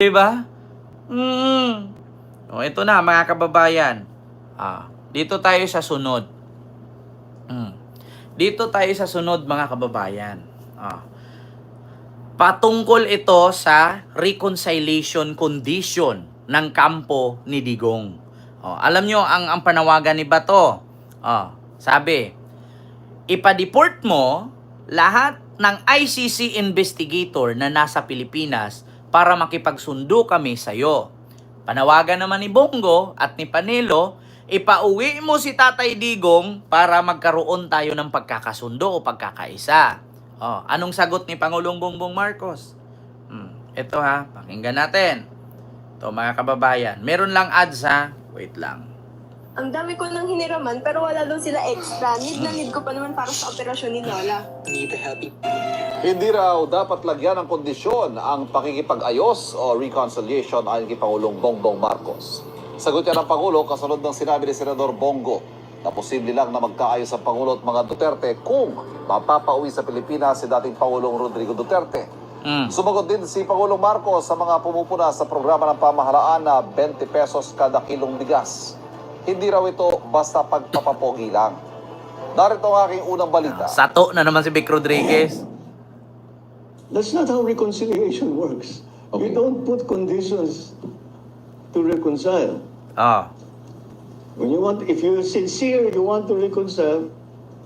Diba? Mm. O, ito na, mga kababayan. Ah, dito tayo sa sunod. Mm. Dito tayo sa sunod, mga kababayan. Ah. Patungkol ito sa reconciliation condition ng kampo ni Digong. Oh, alam nyo ang ang panawagan ni Bato. Oh, sabi, ipa-deport mo lahat ng ICC investigator na nasa Pilipinas para makipagsundo kami sa iyo. Panawagan naman ni Bongo at ni Panelo, ipauwi mo si Tatay Digong para magkaroon tayo ng pagkakasundo o pagkakaisa. Oh, anong sagot ni Pangulong Bongbong Marcos? Hmm, ito ha, pakinggan natin. Ito mga kababayan, meron lang ads ha. Wait lang. Ang dami ko nang hiniraman pero wala daw sila extra. Need na need ko pa naman para sa operasyon ni Lola. Hindi raw dapat lagyan ng kondisyon ang pakikipag-ayos o reconciliation ayon kay Pangulong Bongbong Marcos. Sagot yan ng Pangulo kasunod ng sinabi ni Senador Bongo na posible lang na magkaayos ang Pangulo at mga Duterte kung mapapauwi sa Pilipinas si dating Pangulong Rodrigo Duterte. Mm. Sumagot din si Pangulong Marcos sa mga pumupuna sa programa ng pamahalaan na 20 pesos kada kilong bigas. Hindi raw ito basta pagpapapogi lang. Narito ang aking unang balita. Sato na naman si Vic Rodriguez. That's not how reconciliation works. You don't put conditions to reconcile. Oh. When you want, if you're sincere, you want to reconcile,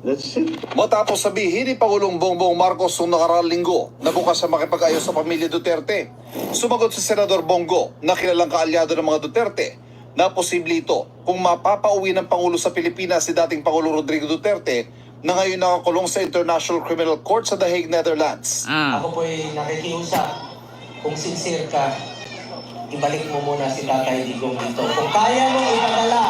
that's it. Matapos sabihin ni Pangulong Bongbong Marcos noong nakaraang linggo na bukas sa makipag-ayos sa pamilya Duterte, sumagot si Senador Bongo na kilalang kaalyado ng mga Duterte na posible ito kung mapapauwi ng Pangulo sa Pilipinas si dating Pangulo Rodrigo Duterte na ngayon nakakulong sa International Criminal Court sa The Hague, Netherlands. Mm. Ako po'y nakikiusap. Kung sincere ka, ibalik mo muna si Tatay Digong dito. Kung kaya mo ipadala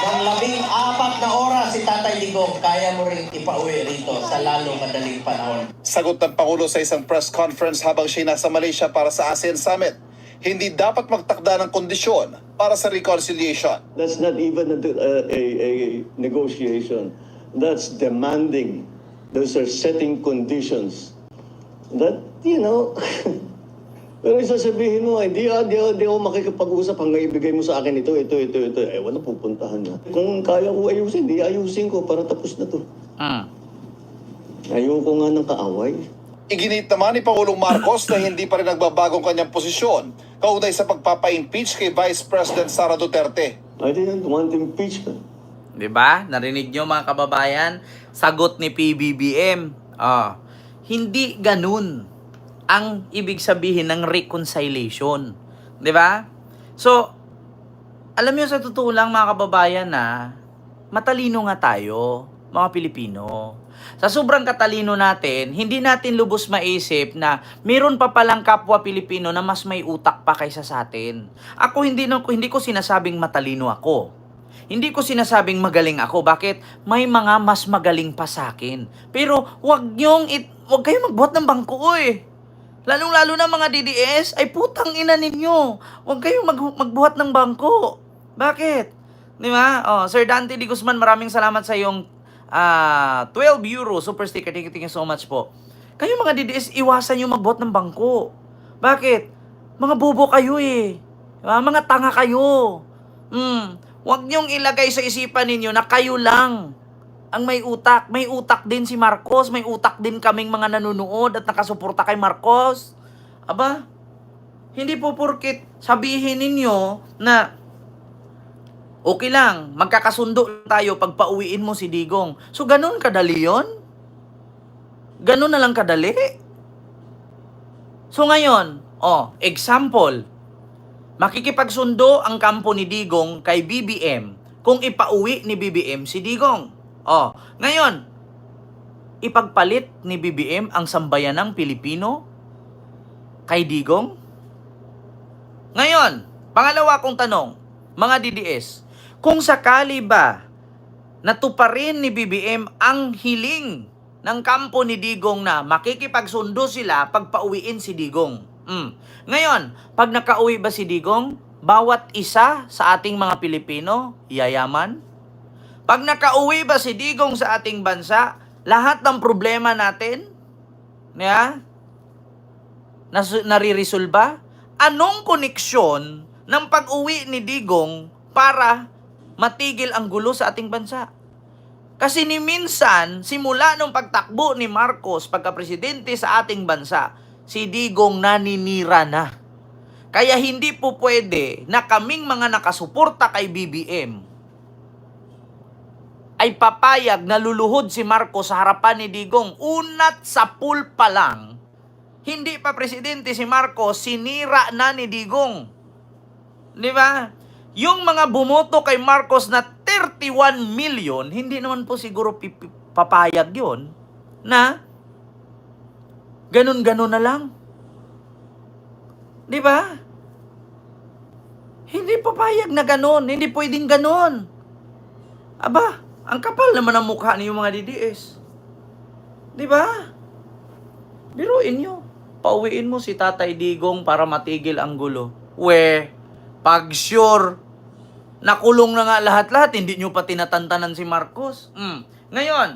ng labing apat na oras si Tatay Digong, kaya mo rin ipauwi rito sa lalong madaling panahon. Sagot ng Pangulo sa isang press conference habang siya nasa Malaysia para sa ASEAN Summit. Hindi dapat magtakda ng kondisyon para sa reconciliation. That's not even a, a, a negotiation. That's demanding. Those are setting conditions. That, you know, pero sasabihin mo, hindi, ah, di, di ako makikipag-usap hanggang ibigay mo sa akin ito, ito, ito, ito. Eh, wala pupuntahan na. Kung kaya ko ayusin, di ayusin ko para tapos na to. Mm. Ayoko nga ng kaaway. Iginit naman ni Pangulong Marcos na hindi pa rin nagbabagong kanyang posisyon kaugnay sa pagpapa-impeach kay Vice President Sara Duterte. I didn't want impeachment. 'Di ba? Narinig nyo mga kababayan? Sagot ni PBBM. Ah, hindi ganun ang ibig sabihin ng reconciliation. 'Di ba? So, alam niyo sa totoo lang mga kababayan na matalino nga tayo, mga Pilipino. Sa sobrang katalino natin, hindi natin lubos maisip na meron pa palang kapwa Pilipino na mas may utak pa kaysa sa atin. Ako hindi, hindi ko sinasabing matalino ako. Hindi ko sinasabing magaling ako. Bakit? May mga mas magaling pa sa akin. Pero wag niyong it, wag kayong magbuhat ng bangko eh. Lalong-lalo na mga DDS, ay putang ina ninyo. Huwag kayong mag, magbuhat ng bangko. Bakit? Di ba? Oh, Sir Dante Di Guzman, maraming salamat sa iyong ah, 12 euro super sticker. Thank you, thank you so much po. Kayo mga DDS, iwasan yung magbuhat ng bangko. Bakit? Mga bobo kayo eh. Diba? Mga tanga kayo. Hmm. Huwag niyong ilagay sa isipan ninyo na kayo lang ang may utak. May utak din si Marcos. May utak din kaming mga nanonood at nakasuporta kay Marcos. Aba, hindi po porkit sabihin ninyo na okay lang, magkakasundo tayo pag pauwiin mo si Digong. So, ganun kadali yon? Ganun na lang kadali? So, ngayon, oh, example, makikipagsundo ang kampo ni Digong kay BBM kung ipauwi ni BBM si Digong. Oh, ngayon, ipagpalit ni BBM ang sambayanang Pilipino kay Digong? Ngayon, pangalawa kong tanong, mga DDS, kung sakali ba natuparin ni BBM ang hiling ng kampo ni Digong na makikipagsundo sila pag pauwiin si Digong. Mm. Ngayon, pag nakauwi ba si Digong, bawat isa sa ating mga Pilipino, yayaman? Pag nakauwi ba si Digong sa ating bansa, lahat ng problema natin, yeah, nas- naririsolba? anong koneksyon ng pag-uwi ni Digong para matigil ang gulo sa ating bansa? Kasi ni minsan, simula nung pagtakbo ni Marcos pagka-presidente sa ating bansa, si Digong naninira na. Kaya hindi po pwede na kaming mga nakasuporta kay BBM ay papayag na luluhod si Marcos sa harapan ni Digong. Unat sa pool pa lang, hindi pa presidente si Marcos, sinira na ni Digong. Di ba? Yung mga bumoto kay Marcos na 31 million, hindi naman po siguro papayag yon na ganun-ganun na lang. Di ba? Hindi papayag na ganun. Hindi pwedeng ganun. Aba, ang kapal naman ang mukha niyo mga DDS. Di ba? Biruin nyo. Pauwiin mo si Tatay Digong para matigil ang gulo. We, pag sure, nakulong na nga lahat-lahat, hindi nyo pa tinatantanan si Marcos. Mm. Ngayon,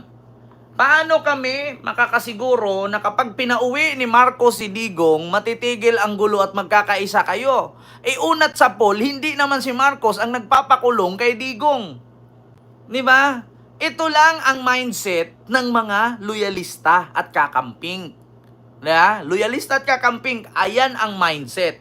paano kami makakasiguro na kapag pinauwi ni Marcos si Digong, matitigil ang gulo at magkakaisa kayo? Eh unat sa poll, hindi naman si Marcos ang nagpapakulong kay Digong. Di ba? Ito lang ang mindset ng mga loyalista at kakamping. Na, loyalista at kakamping, ayan ang mindset.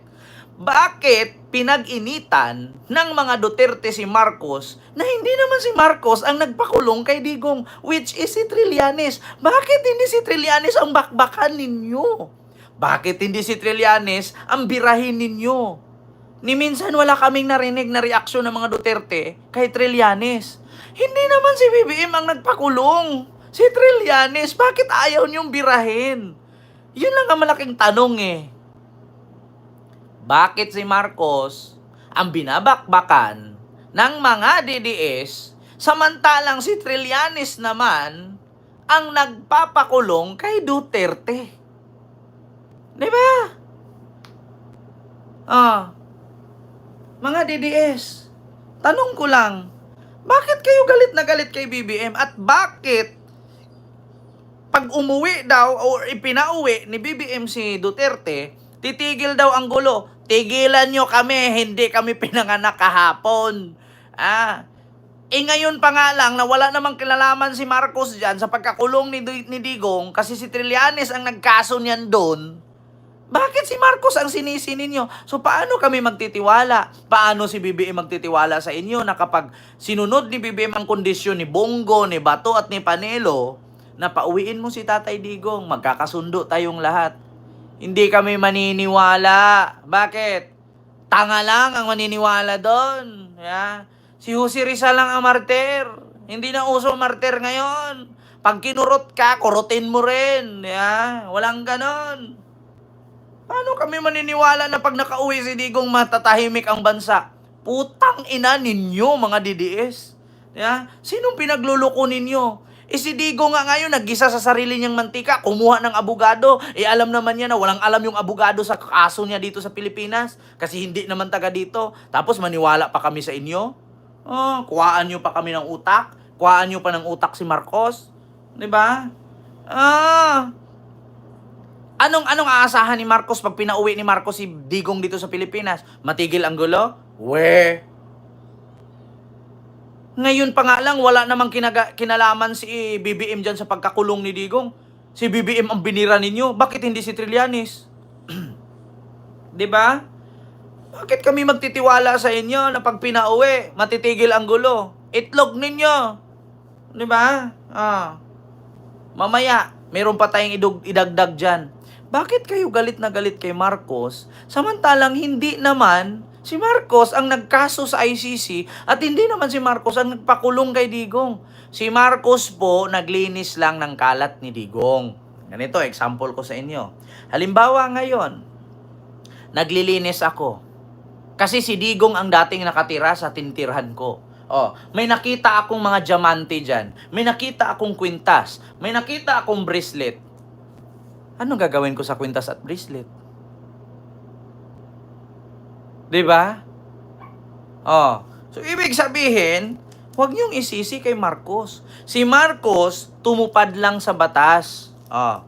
Bakit pinag-initan ng mga Duterte si Marcos na hindi naman si Marcos ang nagpakulong kay Digong, which is si Trillanes? Bakit hindi si Trillanes ang bakbakan ninyo? Bakit hindi si Trillanes ang birahin ninyo? Ni minsan wala kaming narinig na reaksyon ng mga Duterte kay Trillanes. Hindi naman si BBM ang nagpakulong. Si Trillanes, bakit ayaw niyong birahin? Yun lang ang malaking tanong eh. Bakit si Marcos ang binabakbakan ng mga DDS samantalang si Trillanes naman ang nagpapakulong kay Duterte? Di ba? Ah, mga DDS, tanong ko lang, bakit kayo galit na galit kay BBM at bakit pag umuwi daw o ipinauwi ni BBM si Duterte, titigil daw ang gulo. Tigilan nyo kami, hindi kami pinanganak kahapon. Ah, eh ngayon pa nga lang na wala namang kilalaman si Marcos dyan sa pagkakulong ni, ni Digong kasi si Trillanes ang nagkaso niyan doon. Bakit si Marcos ang sinisi ninyo? So paano kami magtitiwala? Paano si BBM magtitiwala sa inyo na kapag sinunod ni BBM ang kondisyon ni Bongo, ni Bato at ni Panelo, na pauwiin mo si Tatay Digong, magkakasundo tayong lahat. Hindi kami maniniwala. Bakit? Tanga lang ang maniniwala doon. Yeah. Si Jose Rizal lang ang martir. Hindi na uso martir ngayon. Pag kinurot ka, kurutin mo rin. Yeah. Walang ganon. Paano kami maniniwala na pag nakauwi si Digong matatahimik ang bansa? Putang ina ninyo, mga DDS. Yeah? Sinong pinagluluko ninyo? Eh si Digo nga ngayon, naggisa sa sarili niyang mantika, kumuha ng abogado. Eh alam naman niya na walang alam yung abogado sa kaso niya dito sa Pilipinas. Kasi hindi naman taga dito. Tapos maniwala pa kami sa inyo? Oh, kuhaan niyo pa kami ng utak? Kuhaan niyo pa ng utak si Marcos? 'Di ba? Ah, Anong anong aasahan ni Marcos pag pinauwi ni Marcos si Digong dito sa Pilipinas? Matigil ang gulo? We. Ngayon pa nga lang, wala namang kinaga, kinalaman si BBM dyan sa pagkakulong ni Digong. Si BBM ang binira ninyo. Bakit hindi si Trillanes? ba? Bakit kami magtitiwala sa inyo na pag pinauwi, matitigil ang gulo? Itlog ninyo. ba? Ah. Mamaya, meron pa tayong idug, idagdag dyan. Bakit kayo galit na galit kay Marcos samantalang hindi naman si Marcos ang nagkaso sa ICC at hindi naman si Marcos ang nagpakulong kay Digong. Si Marcos po naglinis lang ng kalat ni Digong. Ganito, example ko sa inyo. Halimbawa ngayon, naglilinis ako. Kasi si Digong ang dating nakatira sa tintirhan ko. Oh, may nakita akong mga diamante dyan. May nakita akong kwintas. May nakita akong bracelet. Anong gagawin ko sa kwintas at bracelet? 'Di ba? Oh. So ibig sabihin, huwag niyong isisi kay Marcos. Si Marcos tumupad lang sa batas. Oh.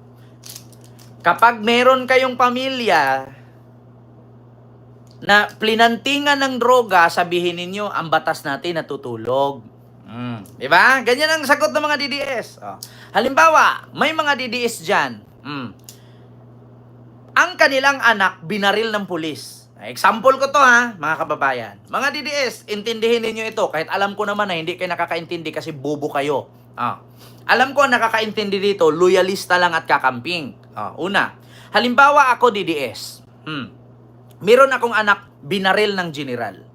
Kapag meron kayong pamilya, na plinantingan ng droga, sabihin ninyo, ang batas natin natutulog. Mm. Di ba? Ganyan ang sagot ng mga DDS. Oh. Halimbawa, may mga DDS dyan. Mm. Ang kanilang anak, binaril ng pulis. Example ko to ha, mga kababayan. Mga DDS, intindihin ninyo ito. Kahit alam ko naman na hindi kayo nakakaintindi kasi bobo kayo. Ah. Alam ko nakakaintindi dito, loyalista lang at kakamping. Ah, una, halimbawa ako DDS. Hmm. Meron akong anak, binaril ng general.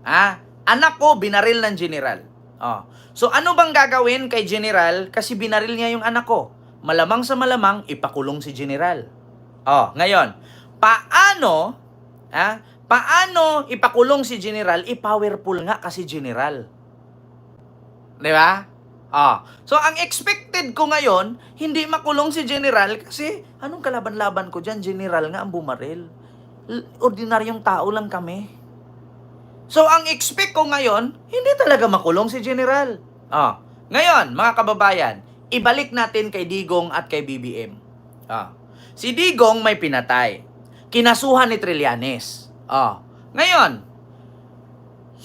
Ah, anak ko binaril ng general. Oh. So ano bang gagawin kay general kasi binaril niya yung anak ko? Malamang sa malamang ipakulong si general. Oh, ngayon, paano ah, paano ipakulong si general? I-powerful nga kasi general. 'Di ba? Ah. So ang expected ko ngayon, hindi makulong si general kasi anong kalaban-laban ko diyan? General nga ang bumaril. Ordinaryong tao lang kami. So, ang expect ko ngayon, hindi talaga makulong si General. Ah. Ngayon, mga kababayan, ibalik natin kay Digong at kay BBM. Ah. Si Digong may pinatay. Kinasuhan ni Trillanes. Ah. Ngayon,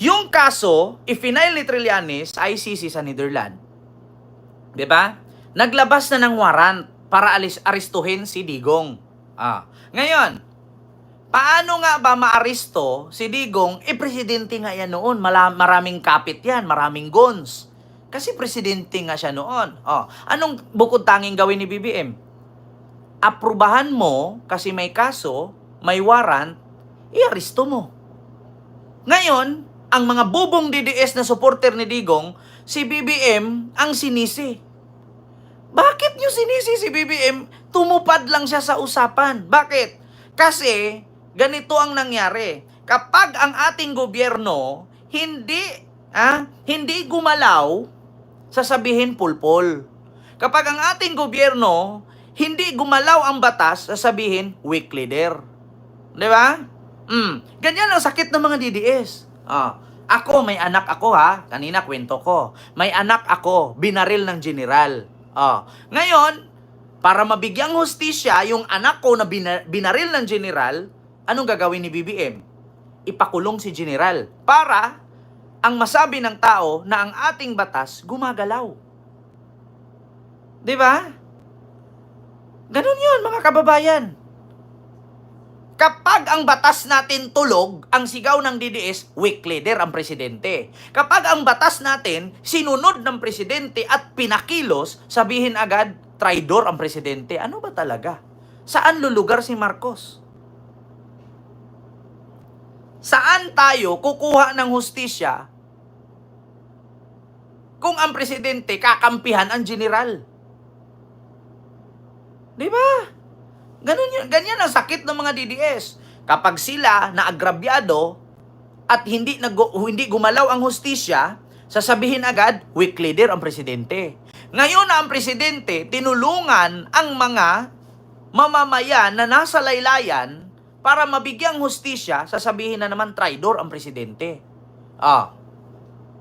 yung kaso, ifinail ni Trillanes sa ICC sa Netherlands. 'Di ba? Naglabas na ng warrant para alis aristuhin si Digong. Ah. Ngayon, Paano nga ba maaresto si Digong? Eh, presidente nga yan noon. Maraming kapit yan, maraming guns. Kasi presidente nga siya noon. Oh, anong bukod tanging gawin ni BBM? Aprubahan mo kasi may kaso, may warrant, iaresto mo. Ngayon, ang mga bubong DDS na supporter ni Digong, si BBM ang sinisi. Bakit nyo sinisi si BBM? Tumupad lang siya sa usapan. Bakit? Kasi, ganito ang nangyari. Kapag ang ating gobyerno hindi ah, hindi gumalaw, sasabihin pulpol. Kapag ang ating gobyerno hindi gumalaw ang batas, sasabihin weak leader. 'Di ba? Mm. Ganyan ang sakit ng mga DDS. Ah, ako may anak ako ha, kanina kwento ko. May anak ako, binaril ng general. Ah, ngayon, para mabigyang hustisya yung anak ko na bina- binaril ng general, anong gagawin ni BBM? Ipakulong si general para ang masabi ng tao na ang ating batas gumagalaw. 'Di ba? Ganun 'yun, mga kababayan. Kapag ang batas natin tulog, ang sigaw ng DDS, weak leader ang presidente. Kapag ang batas natin sinunod ng presidente at pinakilos, sabihin agad, traidor ang presidente. Ano ba talaga? Saan lulugar si Marcos? Saan tayo kukuha ng hustisya kung ang presidente kakampihan ang general? Di ba? Ganun yun, ganyan ang sakit ng mga DDS. Kapag sila na agrabyado at hindi nag hindi gumalaw ang hustisya, sasabihin agad, weak leader ang presidente. Ngayon na ang presidente tinulungan ang mga mamamayan na nasa laylayan para mabigyang hustisya, sasabihin na naman traidor ang presidente. Ah.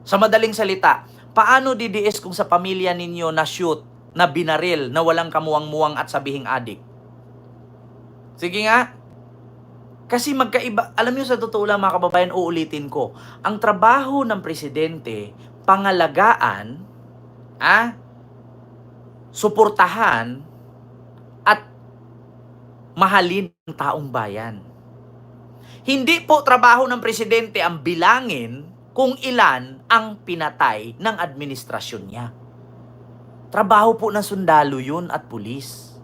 Sa madaling salita, paano DDS kung sa pamilya ninyo na shoot, na binaril, na walang kamuwang-muwang at sabihing adik? Sige nga. Kasi magkaiba, alam niyo sa totoo lang mga kababayan, uulitin ko, ang trabaho ng presidente, pangalagaan, ah, suportahan, at mahalin ang taong bayan. Hindi po trabaho ng presidente ang bilangin kung ilan ang pinatay ng administrasyon niya. Trabaho po ng sundalo yun at pulis.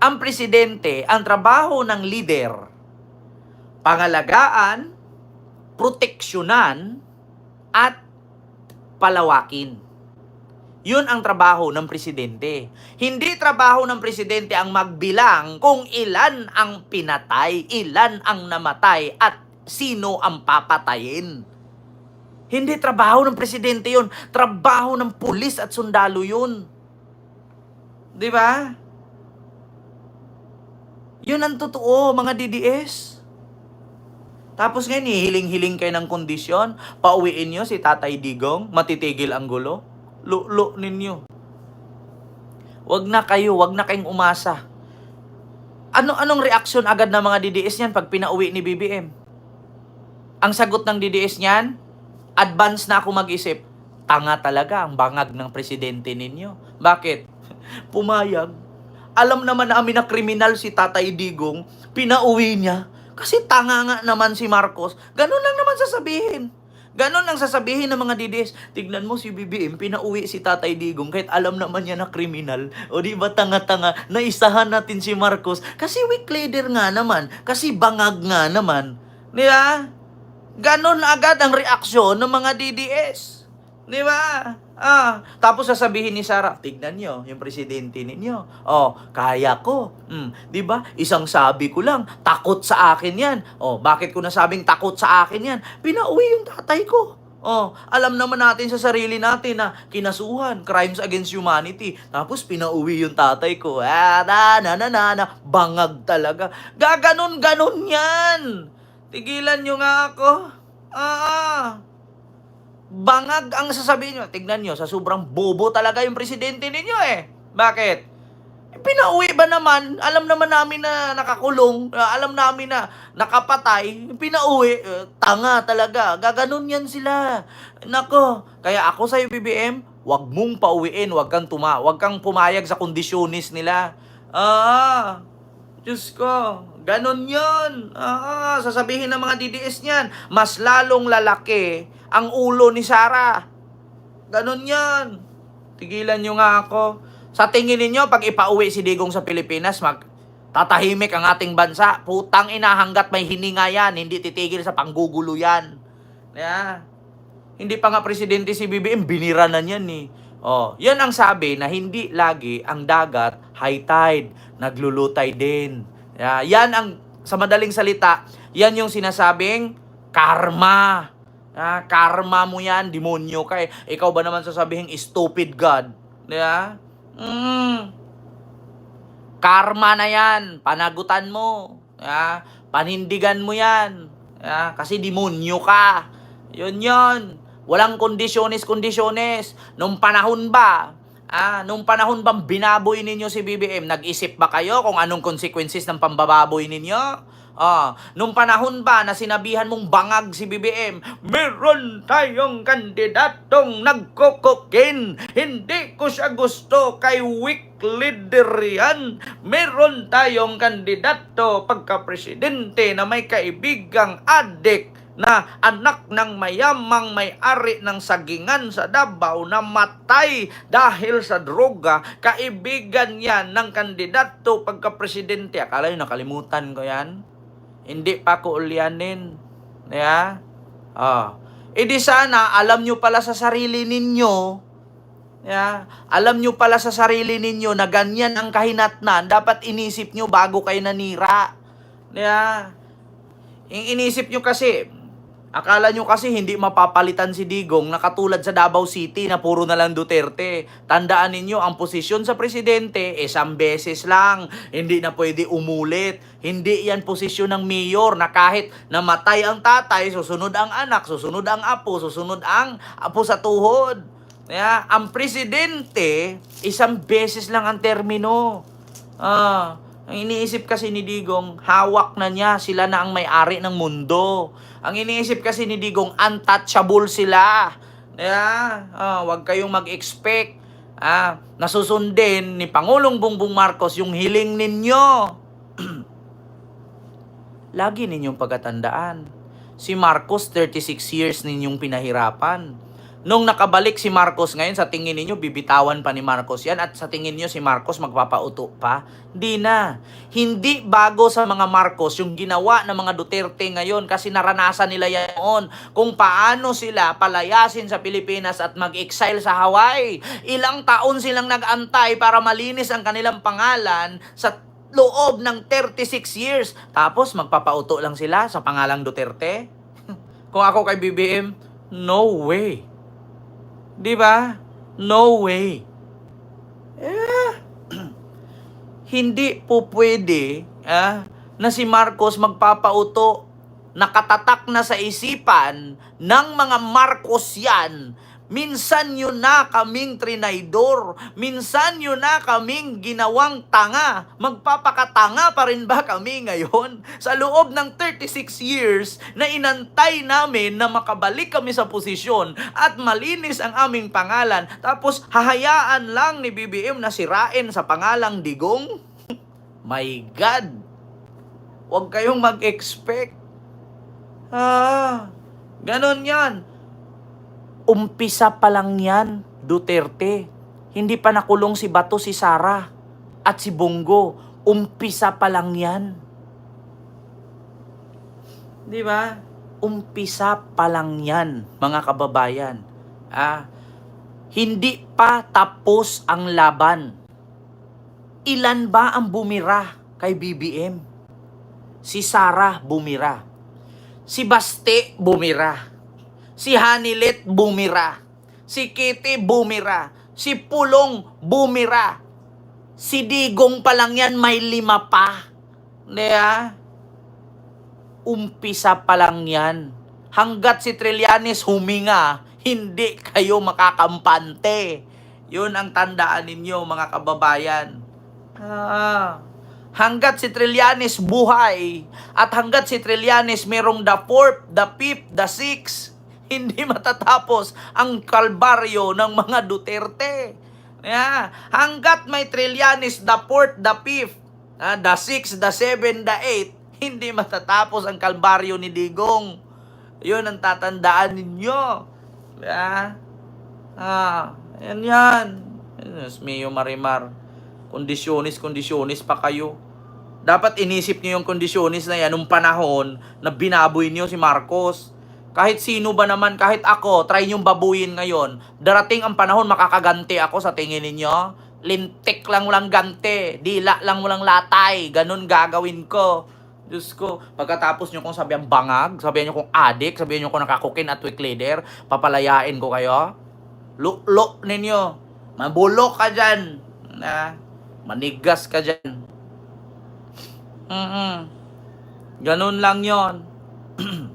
Ang presidente, ang trabaho ng leader, pangalagaan, proteksyonan, at palawakin. Yun ang trabaho ng presidente. Hindi trabaho ng presidente ang magbilang kung ilan ang pinatay, ilan ang namatay, at sino ang papatayin. Hindi trabaho ng presidente yun. Trabaho ng pulis at sundalo yun. Di ba? Yun ang totoo, mga DDS. Tapos ngayon, hihiling-hiling kayo ng kondisyon, pauwiin nyo si Tatay Digong, matitigil ang gulo. Lulo ninyo. Wag na kayo, wag na kayong umasa. Ano anong reaksyon agad ng mga DDS niyan pag pinauwi ni BBM? Ang sagot ng DDS niyan, advance na ako mag-isip. Tanga talaga ang bangag ng presidente ninyo. Bakit? Pumayag. Alam naman namin na kriminal si Tatay Digong, pinauwi niya. Kasi tanga nga naman si Marcos. Ganun lang naman sasabihin. Ganon ang sasabihin ng mga DDS. Tignan mo si BBM, pinauwi si Tatay Digong kahit alam naman niya na kriminal. O di ba tanga-tanga, naisahan natin si Marcos. Kasi weak leader nga naman. Kasi bangag nga naman. Di ba? Ganon agad ang reaksyon ng mga DDS. Di ba? Ah, tapos sasabihin ni Sara, tignan nyo, yung presidente ninyo. Oh, kaya ko. Mm, di ba? Isang sabi ko lang, takot sa akin yan. Oh, bakit ko nasabing takot sa akin yan? Pinauwi yung tatay ko. Oh, alam naman natin sa sarili natin na kinasuhan, crimes against humanity. Tapos pinauwi yung tatay ko. Ah, na, na, na, na, na. Bangag talaga. Gaganon-ganon yan. Tigilan nyo nga ako. Ah, bangag ang sasabihin nyo. Tignan nyo, sa sobrang bobo talaga yung presidente ninyo eh. Bakit? Eh, Pinauwi ba naman? Alam naman namin na nakakulong. ah, alam namin na nakapatay. Pinauwi. eh, tanga talaga. Gaganon yan sila. Nako. Kaya ako sa'yo, BBM, wag mong pauwiin. Wag kang tuma. Wag kang pumayag sa kondisyonis nila. Ah, Diyos ko, ganon yun. Ah, sasabihin ng mga DDS niyan, mas lalong lalaki ang ulo ni Sarah. Ganon yan. Tigilan nyo nga ako. Sa tingin ninyo, pag ipauwi si Digong sa Pilipinas, mag tatahimik ang ating bansa. Putang ina, hanggat may hininga yan, hindi titigil sa panggugulo yan. Yeah. Hindi pa nga presidente si BBM, binira na niyan eh. Oh, yan ang sabi na hindi lagi ang dagat high tide, naglulutay din. Yeah, yan ang sa madaling salita, yan yung sinasabing karma. Ah, karma mo yan, demonyo ka eh. Ikaw ba naman sasabihin stupid God? Yeah? Mm. Karma na yan, panagutan mo. Yeah? Panindigan mo yan. Yeah? Kasi demonyo ka. Yun yun. Walang kondisyones-kondisyones. Nung panahon ba, ah, nung panahon bang binaboy ninyo si BBM, nag-isip ba kayo kung anong consequences ng pambababoy ninyo? Ah, nung panahon ba na sinabihan mong bangag si BBM, meron tayong kandidatong nagkokokin. Hindi ko siya gusto kay weak leader yan. Meron tayong kandidato pagka-presidente na may kaibigang adik na anak ng mayamang may-ari ng sagingan sa Davao na matay dahil sa droga, kaibigan yan ng kandidato pagka-presidente. Akala nyo nakalimutan ko yan? Hindi pa ko ulyanin. Yeah? Ah. E di sana, alam nyo pala sa sarili ninyo, yeah? alam nyo pala sa sarili ninyo na ganyan ang kahinatnan, dapat inisip nyo bago kayo nanira. Yeah? Yung inisip nyo kasi, akala nyo kasi hindi mapapalitan si Digong na katulad sa Davao City na puro na lang Duterte. Tandaan ninyo, ang posisyon sa presidente, isang beses lang. Hindi na pwede umulit. Hindi yan posisyon ng mayor na kahit namatay ang tatay, susunod ang anak, susunod ang apo, susunod ang apo sa tuhod. Kaya, ang presidente, isang beses lang ang termino. Ah, ang iniisip kasi ni Digong, hawak na niya, sila na ang may-ari ng mundo. Ang iniisip kasi ni Digong, untouchable sila. Yeah, ah, wag kayong mag-expect ah, nasusundin ni Pangulong Bongbong Marcos yung hiling ninyo. Lagi ninyong pagkatandaan. Si Marcos, 36 years ninyong pinahirapan. Nung nakabalik si Marcos ngayon, sa tingin ninyo, bibitawan pa ni Marcos yan at sa tingin niyo si Marcos magpapauto pa? Hindi na. Hindi bago sa mga Marcos yung ginawa ng mga Duterte ngayon kasi naranasan nila yan noon kung paano sila palayasin sa Pilipinas at mag-exile sa Hawaii. Ilang taon silang nag-antay para malinis ang kanilang pangalan sa loob ng 36 years. Tapos magpapauto lang sila sa pangalang Duterte? Kung ako kay BBM, no way. Di ba? No way. Eh, hindi po pwede ah, na si Marcos magpapauto nakatatak na sa isipan ng mga Marcos yan Minsan nyo na kaming trinaydor. Minsan nyo na kaming ginawang tanga. Magpapakatanga pa rin ba kami ngayon? Sa loob ng 36 years na inantay namin na makabalik kami sa posisyon at malinis ang aming pangalan. Tapos hahayaan lang ni BBM na sirain sa pangalang Digong? My God! Huwag kayong mag-expect. Ah, ganon yan. Umpisa pa lang yan, Duterte. Hindi pa nakulong si Bato, si Sara, at si Bongo. Umpisa pa lang yan. Di ba? Umpisa pa lang yan, mga kababayan. Ah, hindi pa tapos ang laban. Ilan ba ang bumira kay BBM? Si Sara bumira. Si Baste bumira. Si Hanilet bumira. Si Kitty bumira. Si Pulong bumira. Si Digong pa lang yan may lima pa. Di ba? Umpisa pa lang yan. Hanggat si Trillanes huminga, hindi kayo makakampante. Yun ang tandaan ninyo mga kababayan. Ah, hanggat si Trillanes buhay at hanggat si Trillanes merong the fourth, the fifth, the sixth, hindi matatapos ang kalbaryo ng mga Duterte. Yeah. Hanggat may Trillanes the fourth, the fifth, ah, the sixth, the seven, the eighth, hindi matatapos ang kalbaryo ni Digong. Yun ang tatandaan ninyo. Yeah. Ah, yan yan. Yes, Marimar. Kondisyonis, kondisyonis pa kayo. Dapat inisip niyo yung kondisyonis na yan nung panahon na binaboy niyo si Marcos. Kahit sino ba naman, kahit ako, try niyong babuyin ngayon. Darating ang panahon, makakaganti ako sa tingin ninyo. Lintik lang walang gante. Dila lang walang latay. Ganun gagawin ko. Diyos ko, pagkatapos nyo kung sabihan bangag, sabihan nyo kung adik, sabihan nyo kung nakakukin at weak leader, papalayain ko kayo. Luk-luk ninyo. Mabulok ka dyan. Na, manigas ka dyan. Mm-mm. Ganun lang yon.